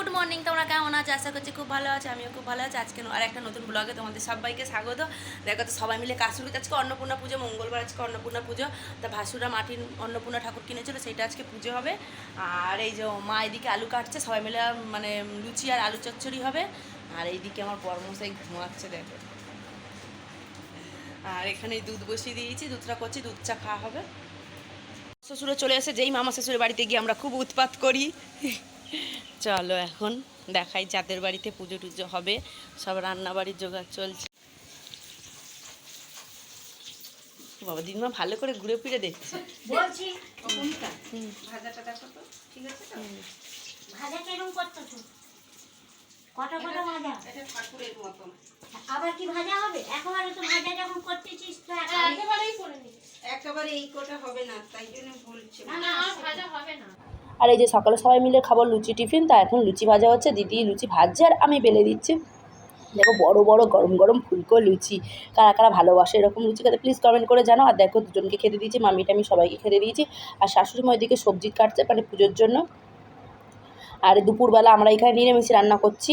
Good morning, তোমরা কেমন আছো? আশা করছি খুব ভালো আছে, আমিও খুব ভালো আছি। আজকে আর একটা নতুন ব্লগে তোমাদের সবাইকে স্বাগত। দেখো তো সবাই মিলে কাজ শুরু আজকে অন্নপূর্ণা পুজো, মঙ্গলবার আজকে অন্নপূর্ণা পুজো। তা ভাসুরা মাটির অন্নপূর্ণা ঠাকুর কিনেছিল সেটা আজকে পুজো হবে। আর এই যে মা এদিকে আলু কাটছে, সবাই মিলে মানে লুচি আর আলু চচ্চড়ি হবে। আর এইদিকে আমার বর্মশাই ঘুমাচ্ছে, দেখো। আর এখানে দুধ বসিয়ে দিয়েছি, দুধটা করছি, দুধ চা খাওয়া হবে। শ্বশুরও চলে এসে, যেই মামা শ্বশুরের বাড়িতে গিয়ে আমরা খুব উৎপাত করি। চলো এখন দেখাই যাদের বাড়িতে পুজো টুজো হবে। সব রান্না বাড়ির জোগাড় চলছে। বাবা দিদিমা ভালো করে ঘুরে ফিরে দেখছে। বলছি ভাজাটা দেখো তো ঠিক আছে তো? ভাজা কেরম করতেছো? কটা কটা ভাজা? এটা ঠাকুরের মতন। আবার কি ভাজা হবে? একেবারে তো ভাজা যখন করতেছিস তো একেবারেই করে নিস একেবারে এই কোটা হবে না তাই জন্য বলছি। না না ভাজা হবে না। আর এই যে সকালে সবাই মিলে খাব লুচি টিফিন, তা এখন লুচি ভাজা হচ্ছে, দিদি লুচি ভাজছে আর আমি বেলে দিচ্ছি। দেখো বড় বড় গরম গরম ফুলকো লুচি, কারা কারা ভালোবাসে এরকম লুচি খেতে প্লিজ কমেন্ট করে জানো আর দেখো দুজনকে খেতে দিয়েছি মামিটা আমি সবাইকে খেতে দিয়েছি, আর শাশুড়ি মা ওইদিকে সবজি কাটছে মানে পুজোর জন্য। আর দুপুরবেলা আমরা এখানে নিরামিষি রান্না করছি,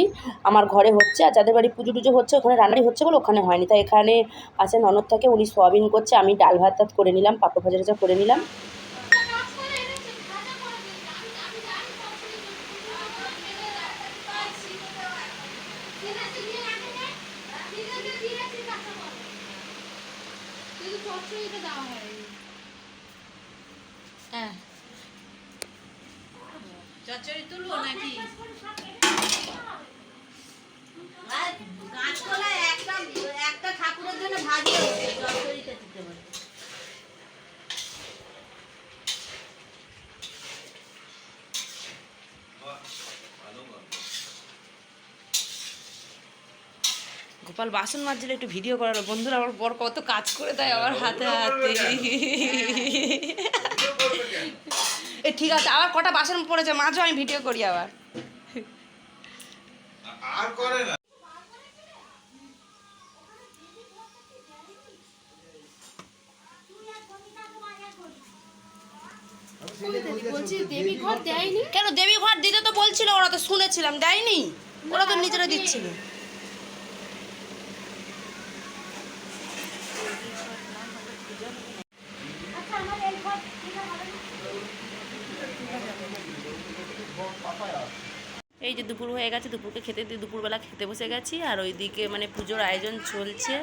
আমার ঘরে হচ্ছে আর যাদের বাড়ি পুজো টুজো হচ্ছে ওখানে রান্নাই হচ্ছে বলে ওখানে হয়নি। তাই এখানে আছে ননদ থাকে, উনি সোয়াবিন করছে, আমি ডাল ভাত করে নিলাম, পাপড় ভাজা করে নিলাম। কিন্তু চচ্চড়িটা দেওয়া হয়নি। হ্যাঁ। চচ্চড়ি তুলবো নাকি? আর গাছতলায় একটা একটা ঠাকুরের জন্য ভাজি হচ্ছে চচ্চড়িটা দিতে পারে গোপাল বাসন মাজলে একটু ভিডিও করালো বন্ধুরা আমার বর কত কাজ করে দেয় আমার হাতে হাতে। এ ঠিক আছে আবার কটা বাসন পড়েছে মাঝও আমি ভিডিও করি আবার। আর করে না। দেবী ঘর দেয়নি? কেন দেবী ঘর দিতে তো বলছিল ওরা তো শুনেছিলাম দেয়নি? ওরা তো নিজেরা দিচ্ছিল আচ্ছা আমার এই যে দুপুর হয়ে গেছে দুপুরকে খেতে দিয়ে দুপুরবেলা খেতে বসে গেছি আর ওইদিকে মানে পুজোর আয়োজন চলছে।